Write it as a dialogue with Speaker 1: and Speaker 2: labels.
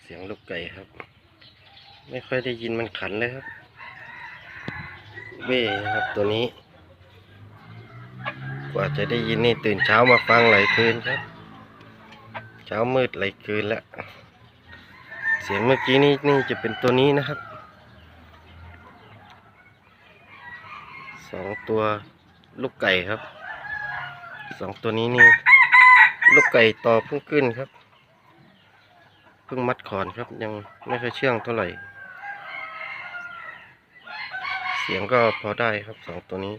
Speaker 1: เสียงลูกไก่ครับ ไม่ค่อยได้ยินมันขันเลยครับ เบ้ครับตัวนี้ กว่าจะได้ยินนี่ตื่นเช้ามาฟังหลายคืนครับ เช้ามืดหลายคืนแล้วเสียงเมื่อกี้นี่นี่จะเป็นตัวนี้นะครับสองตัวลูกไก่ครับสองตัวนี้นี่ ลูกไก่ต่อเพิ่งขึ้นครับ พิ่งมัดขอนครับ ยังไม่ค่อยเชื่องเท่าไหร่ เสียงก็พอได้ครับสองตัวนี้